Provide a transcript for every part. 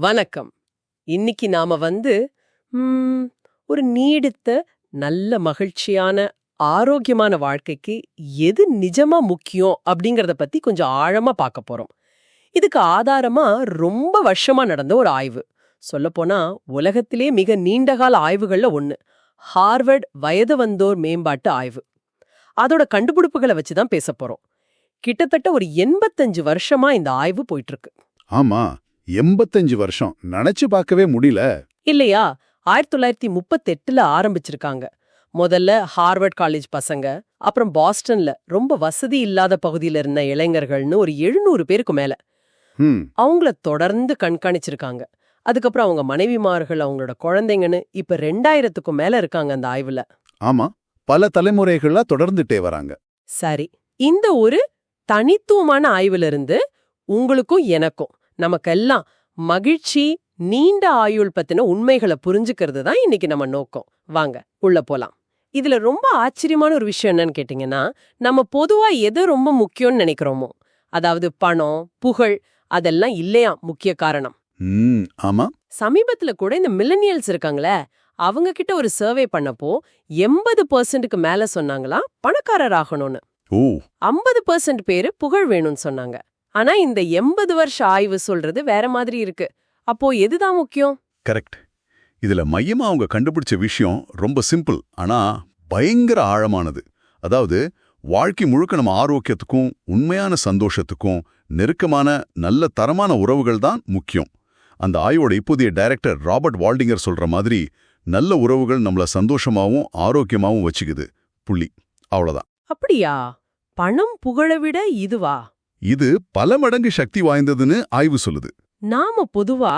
வணக்கம். இன்னைக்கு நாம வந்து ம், ஒரு நீடித்த நல்ல மகிழ்ச்சியான ஆரோக்கியமான வாழ்க்கைக்கு எது நிஜமா முக்கியம் அப்படிங்கறத பத்தி கொஞ்சம் ஆழமா பார்க்க போறோம். இதுக்கு ஆதாரமா ரொம்ப வருஷமா நடந்த ஒரு ஆய்வு. சொல்லப்போனா உலகத்திலே மிக நீண்டகால ஆய்வுகள்ல ஒண்ணு. ஹார்வர்ட் வயது வந்தோர் மேம்பாட்டு ஆய்வு. அதோட கண்டுபிடிப்புகளை வச்சு தான் பேச போறோம். கிட்டத்தட்ட ஒரு எண்பத்தஞ்சு வருஷமா இந்த ஆய்வு போயிட்டு இருக்கு. ஆமா. எண்பத்தஞ்சு வருஷம். நினைச்சு பார்க்கவே முடியல. இல்லையா? ஆயிரத்தி தொள்ளாயிரத்தி முப்பத்தெட்டுல ஆரம்பிச்சிருக்காங்க. முதல்ல ஹார்வர்ட் காலேஜ் பசங்க அப்புறம் பாஸ்டன்ல ரொம்ப வசதி இல்லாத பகுதியில இருந்த இளைஞர்கள்னு ஒரு எழுநூறு பேருக்கு மேல. அவங்கள தொடர்ந்து கண்காணிச்சிருக்காங்க. அதுக்கப்புறம் அவங்க மனைவிமார்கள் அவங்களோட குழந்தைங்கன்னு இப்ப ரெண்டாயிரத்துக்கும் மேல இருக்காங்க அந்த ஆய்வுல. ஆமா. பல தலைமுறைகளா தொடர்ந்துட்டே வராங்க. சரி. இந்த ஒரு தனித்துவமான ஆய்வுல இருந்து உங்களுக்கும் எனக்கும் நமக்கெல்லாம் மகிழ்ச்சி நீண்ட ஆயுள் பத்தின உண்மைகளை புரிஞ்சுக்கிறது தான் இன்னைக்கு நம்ம நோக்கம். வாங்க உள்ள போலாம். இதுல ரொம்ப ஆச்சரியமான ஒரு விஷயம் என்னன்னு கேட்டிங்கன்னா நம்ம பொதுவா எது ரொம்ப முக்கியம்னு நினைக்கிறோமோ அதாவது பணம் புகழ் அதெல்லாம் இல்லையா முக்கிய காரணம்? ஆமா. சமீபத்துல கூட இந்த மில்லனியல்ஸ் இருக்காங்களே அவங்க கிட்ட ஒரு சர்வே பண்ணப்போ எண்பது பர்சன்ட்டுக்கு மேல சொன்னாங்களா பணக்காரர் ஆகணும்னு. ஓ. ஐம்பது பர்சன்ட் பேரு புகழ் வேணும்னு சொன்னாங்க. ஆனா இந்த எண்பது வருஷ ஆய்வு சொல்றது வேற மாதிரி இருக்கு. அப்போ எதுதான் முக்கியம்? கரெக்ட். இதுல மையமா அவங்க கண்டுபிடிச்ச விஷயம் ரொம்ப சிம்பிள். ஆனா பயங்கர ஆழமானது. அதாவது வாழ்க்கை முழுக்க நம்ம ஆரோக்கியத்துக்கும் உண்மையான சந்தோஷத்துக்கும் நெருக்கமான நல்ல தரமான உறவுகள் தான் முக்கியம். அந்த ஆய்வோட இப்போதைய டைரக்டர் ராபர்ட் வால்டிங்கர் சொல்ற மாதிரி நல்ல உறவுகள் நம்மள சந்தோஷமாவும் ஆரோக்கியமாவும் வச்சுக்குது. புள்ளி. அவ்வளவுதான். அப்படியா? பணம் புகழை விட இதுவா? இது பல மடங்கு சக்தி வாய்ந்ததுன்னு ஆய்வு சொல்லுது. நாம பொதுவா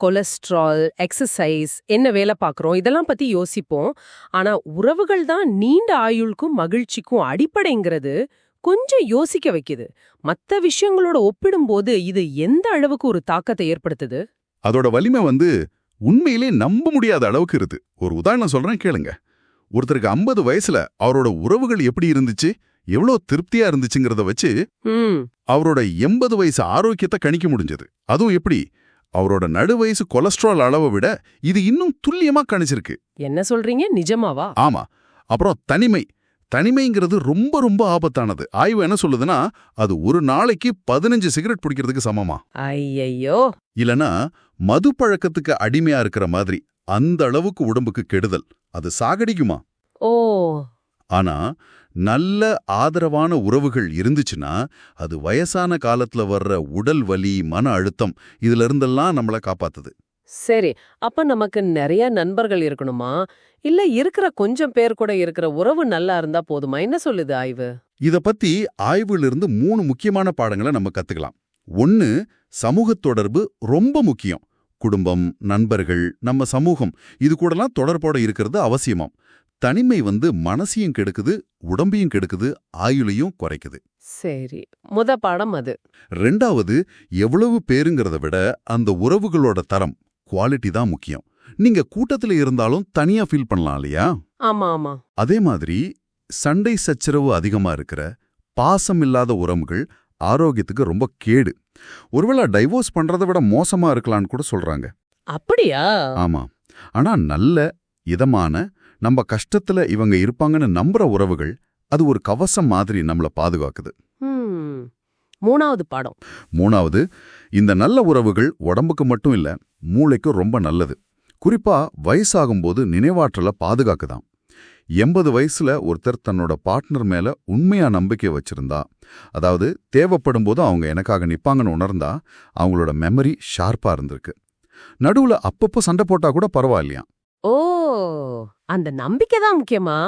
கொலஸ்ட்ரால் எக்ஸசைஸ் என்ன வேலை பார்க்கறோம் இதெல்லாம் பத்தி யோசிப்போம். ஆனா உறவுகள் தான் நீண்ட ஆயுளுக்கும் மகிழ்ச்சிக்கும் அடிப்படைங்கிறது கொஞ்சம் யோசிக்க வைக்குது. மத்த விஷயங்களோட ஒப்பிடும்போது இது எந்த அளவுக்கு ஒரு தாக்கத்தை ஏற்படுத்துது? அதோட வலிமை வந்து உண்மையிலே நம்ப முடியாத அளவுக்கு இருக்கு. ஒரு உதாரணம் சொல்றேன் கேளுங்க. ஒருத்தருக்கு 50 வயசுல அவரோட உறவுகள் எப்படி இருந்துச்சு? எவ்வளோ திருப்தியா இருந்துச்சுங்கிறத வச்சு அவரோட எண்பது வயசு ஆரோக்கியத்தை கணிக்க முடிஞ்சது. அதுவும் எப்படி? அவரோட நடு வயசு கொலஸ்ட்ரால் அளவை விட இது இன்னும் துல்லியமா கணிச்சிருக்கு. என்ன சொல்றீங்க? நிஜமாவா? ஆமா. அப்புறம் தனிமை. தனிமைங்கிறது ரொம்ப ரொம்ப ஆபத்தானது. ஆய்வு என்ன சொல்லுதுன்னா அது ஒரு நாளைக்கு பதினஞ்சு சிகரெட் பிடிக்கிறதுக்கு சமமா? ஐயையோ! இல்லனா மது பழக்கத்துக்கு அடிமையா இருக்கிற மாதிரி அந்த அளவுக்கு உடம்புக்கு கெடுதல். அது சாகடிக்குமா? ஓ! ஆனா நல்ல ஆதரவான உறவுகள் இருந்துச்சுன்னா அது வயசான காலத்துல வர்ற உடல் வலி மன அழுத்தம் இதுல இருந்தெல்லாம் நம்மள காப்பாத்துது. சரி அப்ப நமக்கு நிறைய நண்பர்கள் இருக்கணுமா? இல்ல இருக்கிற கொஞ்சம் பேர் கூட இருக்கிற உறவு நல்லா இருந்தா போதுமா? என்ன சொல்லுது ஆய்வு? இத பத்தி ஆய்விலிருந்து மூணு முக்கியமான பாடங்களை நம்ம கத்துக்கலாம். ஒன்னு சமூகத் தொடர்பு ரொம்ப முக்கியம். குடும்பம் நண்பர்கள் நம்ம சமூகம் இது கூடலாம் தொடர்போட இருக்கிறது அவசியமாம். தனிமை வந்து மனசையும் கெடுக்குது உடம்பையும் கெடுக்குது ஆயுளையும் குறைக்குது. சரி முத பாடம் அது. ரெண்டாவது எவ்வளவு பேருங்கிறத விட அந்த உறவுகளோட தரம் குவாலிட்டி தான் முக்கியம். நீங்க கூட்டத்துல இருந்தாலும் தனியா ஃபீல் பண்ணலாம் இல்லையா? ஆமா ஆமா அதே மாதிரி சண்டை சச்சரவு அதிகமா இருக்கிற பாசம் இல்லாத உறவுகள் ஆரோக்கியத்துக்கு ரொம்ப கேடு. ஒருவேளை டைவோர்ஸ் பண்றதை விட மோசமா இருக்கலாம்னு கூட சொல்றாங்க. அப்படியா? ஆமா. ஆனா நல்ல இதமான நம்ம கஷ்டத்துல இவங்க இருப்பாங்கன்னு நம்புற உறவுகள் அது ஒரு கவசம் மாதிரி நம்மள பாதுகாக்குது. மூணாவது பாடம். மூணாவது இந்த நல்ல உறவுகள் உடம்புக்கு மட்டும் இல்ல மூளைக்கும் ரொம்ப நல்லது. குறிப்பா வயசாகும்போது நினைவாற்றல பாதுகாக்குதாம். எண்பது வயசுல ஒருத்தர் தன்னோட பார்ட்னர் மேல உண்மையா நம்பிக்கை வச்சிருந்தா அதாவது தேவைப்படும் போது அவங்க எனக்காக நிப்பாங்கன்னு உணர்ந்தா அவங்களோட மெமரி ஷார்ப்பா இருந்திருக்கு. நடுவுல அப்பப்போ சண்டை போட்டா கூட பரவாயில்லையா ஓ அந்த நம்பிக்கை தான் முக்கியமா?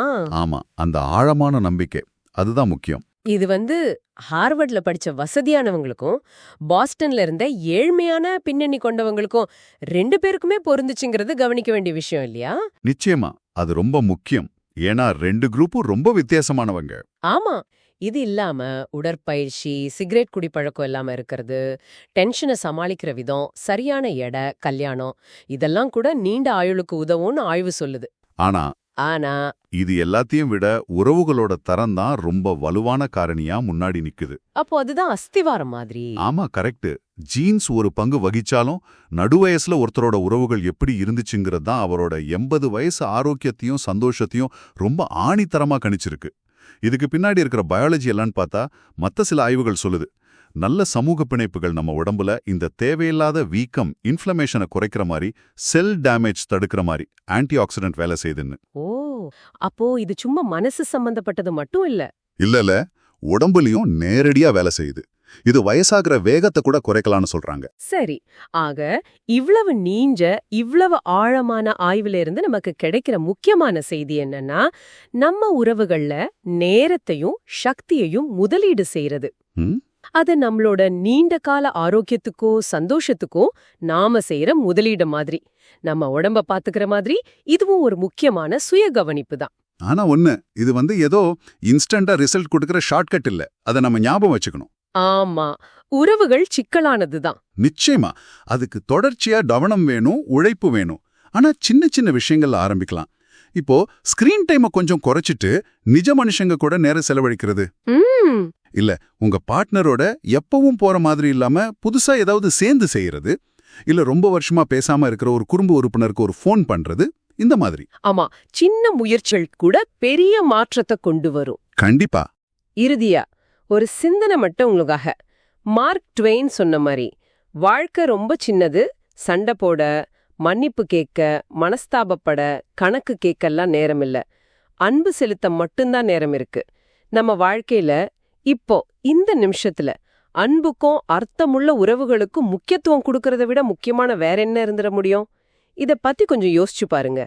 ஆமா அந்த ஆழமான நம்பிக்கை. அதுதான் முக்கியம். இது வந்து ஹார்வர்ட்ல படிச்ச வசதியானவங்களுக்கும் பாஸ்டன்ல இருந்த ஏழ்மையான பின்னணி கொண்டவங்களுக்கும் ரெண்டு பேருக்குமே பொருந்துச்சுங்கிறது கவனிக்க வேண்டிய விஷயம் இல்லையா? நிச்சயமா அது ரொம்ப முக்கியம். ஏன்னா ரெண்டு குரூப்பும் ரொம்ப வித்தியாசமானவங்க. ஆமா. இது இல்லாம உடற்பயிற்சி சிகரெட் குடிப்பழக்கம் இல்லாம இருக்கிறது டென்ஷனை சமாளிக்கிற விதம் சரியான எடை கல்யாணம் இதெல்லாம் கூட நீண்ட ஆயுளுக்கு உதவும்னு ஆய்வு சொல்லுது. ஆனா ஆனா இது எல்லாத்தையும் விட உறவுகளோட தரம் தான் ரொம்ப வலுவான காரணியா முன்னாடி நிக்குது. அப்போ அதுதான் அஸ்திவாரம் மாதிரி. ஆமா கரெக்ட் ஜீன்ஸ் ஒரு பங்கு வகிச்சாலும் நடுவயசுல ஒருத்தரோட உறவுகள் எப்படி இருந்துச்சுங்கிறது தான் அவரோட எண்பது வயசு ஆரோக்கியத்தையும் சந்தோஷத்தையும் ரொம்ப ஆணித்தரமா கணிச்சிருக்கு. இதுக்கு பின்னாடி இருக்கிற பயாலஜி எல்லாம் பார்த்தா மத்த சில ஆய்வுகள் சொல்லுது. நல்ல சமூக பிணைப்புகள் நம்ம உடம்புல இந்த தேவையில்லாத வீக்கம் இன்ஃப்ளமேஷனை குறைக்கிற மாதிரி செல் டேமேஜ் தடுக்கிற மாதிரி ஆன்டி ஆக்சிடென்ட் வேலை செய்யுதுன்னு. ஓ அப்போ இது சும்மா மனசு சம்பந்தப்பட்டது மட்டும் இல்ல? இல்லல உடம்புலயும் நேரடியா வேலை செய்யுது. இது வயசாகிற வேகத்தை கூட குறைக்கலாம்னு சொல்றாங்க. சரி ஆக இவ்வளவு நீஞ்ச இவ்வளவு ஆழமான ஆய்வுல இருந்து நமக்கு கிடைக்கிற முக்கியமான செய்தி என்னன்னா நம்ம உறவுகள்ல நேரத்தையும் சக்தியையும் முதலீடு செய்யறது? அது நம்மளோட நீண்ட கால ஆரோக்கியத்துக்கோ சந்தோஷத்துக்கோ நாம செய்யற முதலீடு மாதிரி. நம்ம உடம்ப பாத்துக்கிற மாதிரி இதுவும் ஒரு முக்கியமான சுய கவனிப்பு தான். ஆனா ஒண்ணு இது வந்து ஏதோ இன்ஸ்டண்டா ரிசல்ட் கொடுக்கிற ஷார்ட்கட் இல்ல. அதை நம்ம ஞாபகம் வச்சுக்கணும். ஆமா. உறவுகள் சிக்கலானதுதான். நிச்சயமா. அதுக்கு தொடர்ச்சியா கவனம் வேணும் உழைப்பு வேணும். ஆனா சின்ன சின்ன விஷயங்கள்ல ஆரம்பிக்கலாம். இப்போ ஸ்கிரீன் டைமை கொஞ்சம் குறைச்சிட்டு நிஜ மனுஷங்க கூட நேரம் செலவழிக்கிறது. இல்ல உங்க பார்ட்னரோட எப்பவும் போற மாதிரி இல்லாம புதுசா ஏதாவது சேர்ந்து செய்யறது இல்ல ரொம்ப வருஷமா பேசாம இருக்கிற ஒரு குடும்ப உறுப்பினருக்கு ஒரு ஃபோன் பண்றது இந்த மாதிரி. ஆமா. சின்ன முயற்சிகள் கூட பெரிய மாற்றத்தை கொண்டு வரும். கண்டிப்பா. இறுதியா ஒரு சிந்தனை மட்டும் உங்களுக்காக. மார்க் ட்வெயின் சொன்ன மாதிரி வாழ்க்கை ரொம்ப சின்னது சண்டை போட மன்னிப்பு கேட்க மனஸ்தாபப்பட கணக்கு கேட்கலாம் நேரம் இல்ல. அன்பு செலுத்த மட்டும்தான் நேரம் இருக்கு. நம்ம வாழ்க்கையில இப்போ இந்த நிமிஷத்துல அன்புக்கும் அர்த்தமுள்ள உறவுகளுக்கும் முக்கியத்துவம் கொடுக்கறத விட முக்கியமான வேற என்ன இருந்துட முடியும்? இத பத்தி கொஞ்சம் யோசிச்சு பாருங்க.